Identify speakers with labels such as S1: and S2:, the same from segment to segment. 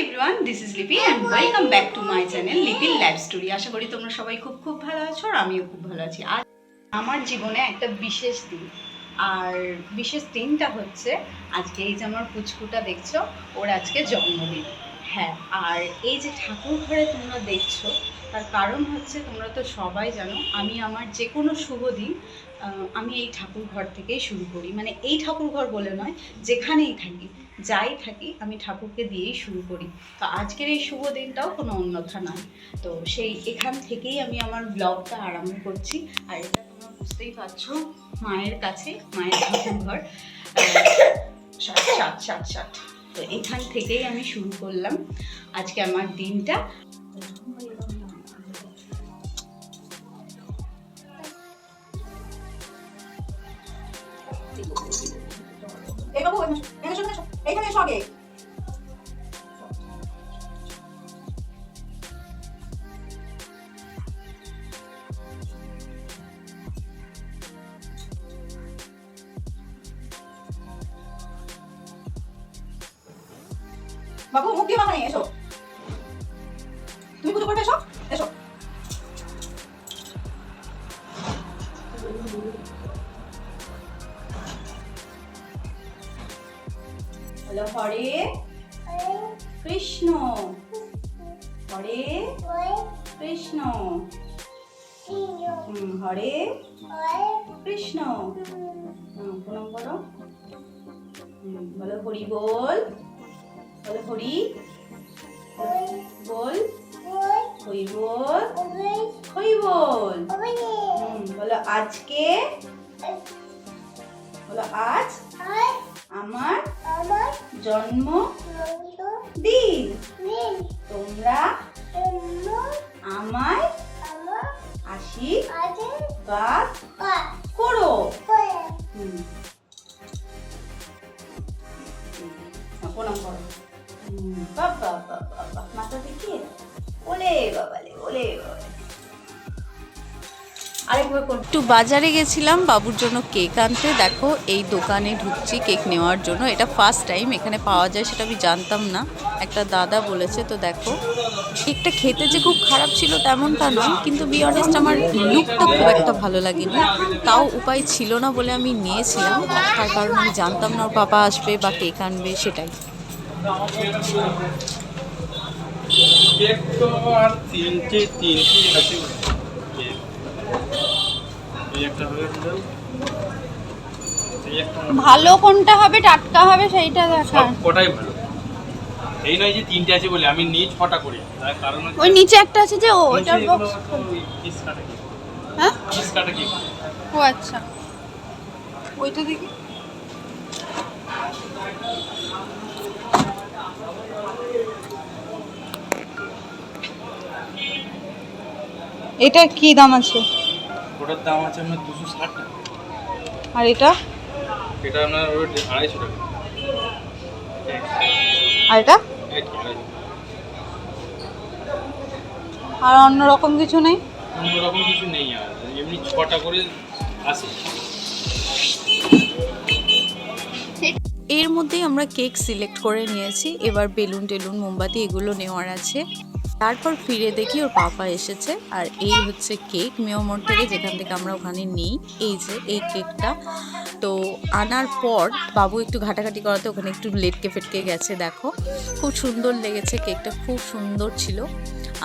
S1: Everyone this is Lipi and welcome back to my channel লিপির life story আশা করি তোমরা সবাই খুব খুব ভালো আছো আর আমিও খুব ভালো আছি। আমার জীবনে একটা বিশেষ দিন। আর বিশেষ দিনটা হচ্ছে আজকে এই যে আমার পুচকুটা দেখছ, ওর আজকে জন্মদিন। হ্যাঁ আর এই যে ঠাকুর ঘরে তোমরা দেখছ, তার কারণ হচ্ছে তোমরা তো সবাই জানো, আমি আমার যে কোনো শুভ দিন আমি এই ঠাকুর ঘর থেকেই শুরু করি। মানে এই ঠাকুর ঘর বলে নয়, যেখানেই থাকি। যাই থাকি, আমি ঠাকুরকে দিয়েই শুরু করি। তো আজকের এই শুভ দিনটাও কোনো অন্যথা নয়। তো সেই এখান থেকেই আমি আমার ব্লগটা আরম্ভ করছি। আর এটা তোমরা বুঝতেই পারছ, মায়ের কাছে, মায়ের ঠাকুর ঘর। সাত সাত সাত তো এখান থেকেই আমি শুরু করলাম আজকে আমার দিনটা।
S2: এই বাবু এখানে আগে বাবু মুখ দিয়ে বাবা নেই এসো। তুমি পুজো করবে এসো এসো।
S1: হলো হরে কৃষ্ণ। হরে কৃষ্ণ। হরে কৃষ্ণ। প্রণাম হুম, বলো হরি বল। বলো হরি বল। হরি বল। হরি বল। বলো আজকে। বলো আজ আমার জন্ম দিন। তোমরা আমায় আশীর্বাদ করো। প্রণাম করো বাবা বাবা বাবা মাথা দেখিয়ে ওলে বাবালে
S3: একটু বাজারে গেছিলাম বাবুর জন্য কেক আনতে। দেখো এই দোকানে ঢুকছি কেক নেওয়ার জন্য। এটা ফার্স্ট টাইম এখানে পাওয়া যায় সেটা আমি জানতাম না। একটা দাদা বলেছে তো দেখো। কেকটা খেতে যে খুব খারাপ ছিল তেমনটা নয় কিন্তু বি অনেস্ট আমার লুকটা খুব একটা ভালো লাগেনি। তাও উপায় ছিল না বলে আমি নিয়েছিলাম। তার কারণ আমি জানতাম না ওর পাপা আসবে বা কেক আনবে সেটাই।
S4: কেক তো আর তিনটে তিনটে আছে কেক। এই একটা হবে আপনার। এই একটা হবে।
S3: ভালো কোনটা হবে টাটকা হবে সেইটা দেখা
S4: কটাই ভালো। এই নয় যে তিনটে আছে বলে আমি নিই ছটা করি। তার কারণ
S3: ওই নিচে একটা আছে যে ও ওটার বক্স। হ্যাঁ?
S4: piece কাটা কেক।
S3: ও আচ্ছা। ওইটা দেখি।
S2: এটা কি দাম আছে?
S4: ওটার দাম আছে আপনার দুশো ষাট টাকা।
S2: আর এটা?
S4: এটা আপনার ওই আড়াইশো টাকা।
S2: আর এটা। আর অন্য রকম কিছু নেই?
S4: অন্যরকম কিছু নেই আর এমনি ছটা করে আসে
S3: এর মধ্যেই আমরা কেক সিলেক্ট করে নিয়েছি। এবার বেলুন টেলুন মোমবাতি এগুলো নেওয়ার আছে। তারপর ফিরে দেখি ওর পাপা এসেছে। আর এই হচ্ছে কেক। মেয়মোর থেকে যেখান থেকে আমরা ওখানে নিই এই যে এই কেকটা। তো আনার পর বাবু একটু ঘাটাঘাটি করাতে ওখানে একটু লেটকে ফেটকে গেছে দেখো। খুব সুন্দর লেগেছে কেকটা খুব সুন্দর ছিল।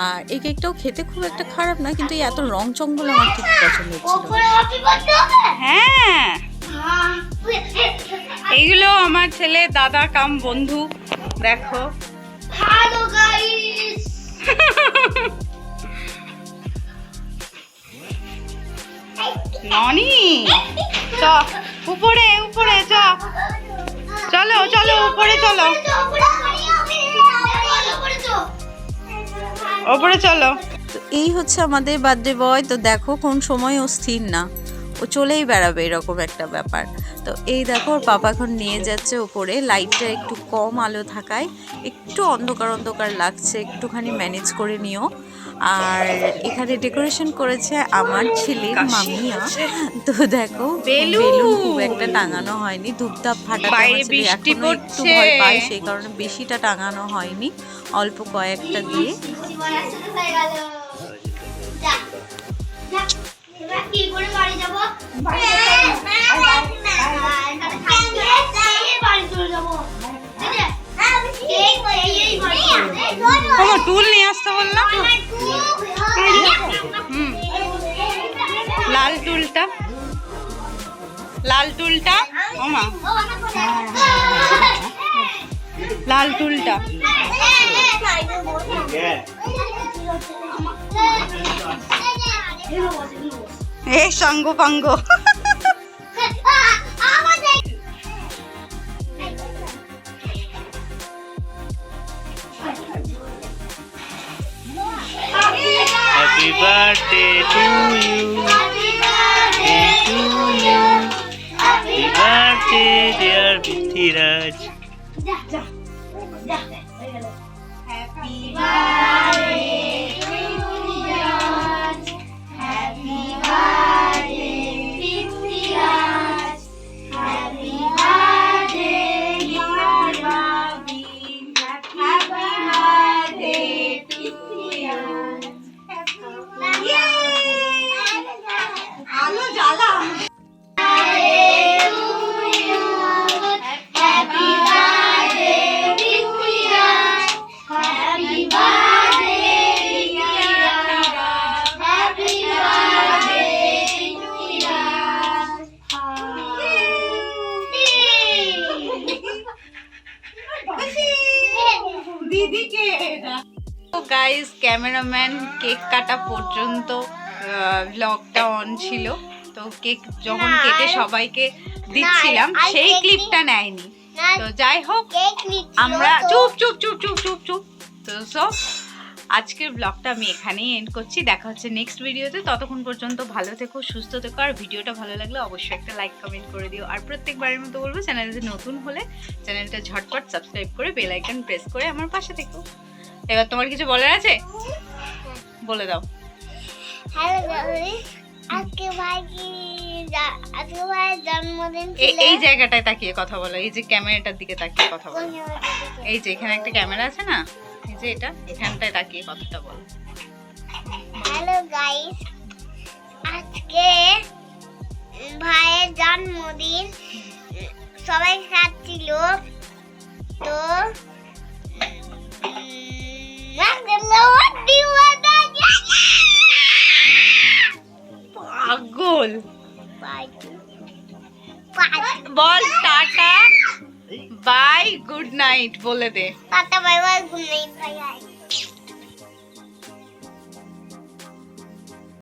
S3: আর এই কেকটাও খেতে খুব একটা খারাপ না কিন্তু এই এত রং চংগুলো আমার ঠিক পছন্দ হচ্ছিল।
S1: হ্যাঁ। এইগুলো আমার ছেলে দাদা কাম বন্ধু দেখো।
S5: Hello guys.
S1: ননি, চ, উপরে উপরে, চ। চলো চলো, উপরে চলো। উপরে চলো।
S3: এই হচ্ছে আমাদের বার্থডে বয়, তো দেখো কোন সময় ও স্থির না। ও চলেই বেড়াবে এরকম একটা ব্যাপার। তো এই দেখো ওর পাপা এখন নিয়ে যাচ্ছে ওপরে। লাইটটা একটু কম আলো থাকায় একটু অন্ধকার অন্ধকার লাগছে একটুখানি ম্যানেজ করে নিও। আর এখানে ডেকোরেশন করেছে আমার ছেলে মামিয়া। তো দেখো
S1: বেলুন।
S3: বেলুন খুব একটা টাঙানো হয়নি ধূপধাপ এখনও একটু ভয় পায় সেই কারণে বেশিটা টাঙানো হয়নি অল্প কয়েকটা দিয়ে।
S5: কি করে বাড়ি যাব।
S1: তোমার টুল নিয়ে আসতে বললাম হুম লাল টুলটা লাল টুলটা ওমা লাল টুলটা এ সঙ্গ পাঙ্গ
S6: Happy birthday to you. Happy to you. Happy birthday, dear Prithviraj.
S1: তো গাইস ক্যামেরাম্যান কেক কাটা পর্যন্ত ব্লগটা অন ছিল। তো কেক যখন কেটে সবাইকে দিচ্ছিলাম সেই ক্লিপটা নেয়নি। তো যাই হোক আমরা চুপ চুপ চুপ চুপ চুপ চুপ। তো সো আজকের ব্লগটা আমি এখানেই এন্ড করছি। দেখা হচ্ছে নেক্সট ভিডিওতে ততক্ষণ পর্যন্ত ভালো থেকো সুস্থ থেকো। আর ভিডিওটা ভালো লাগলে অবশ্যই একটা লাইক কমেন্ট করে দিও। আর প্রত্যেকবারের মতো বলব চ্যানেলটা নতুন হলে চ্যানেলটা ঝটপট সাবস্ক্রাইব করে বেল আইকন প্রেস করে আমার পাশে থেকো। এবার তোমার কিছু বলার আছে? বলে দাও।
S5: আজকে ভাই আজকে ভাইয়ের জন্মদিন
S1: এই জায়গাটায় তাকিয়ে কথা বলো এই যে ক্যামেরাটার দিকে তাকিয়ে কথা বলো। এই যে এখানে একটা ক্যামেরা আছে না? এই যে এটা এখানটায় তাকিয়ে কথাটা বলো।
S5: হ্যালো গাইস আজকে ভাইয়ের জন্মদিন সবাই খাচ্ছিল। তো
S1: পাগল
S5: Bye. Bye.
S1: বল টাটা বাই গুড নাইট বলে দে
S5: tata bye bye good night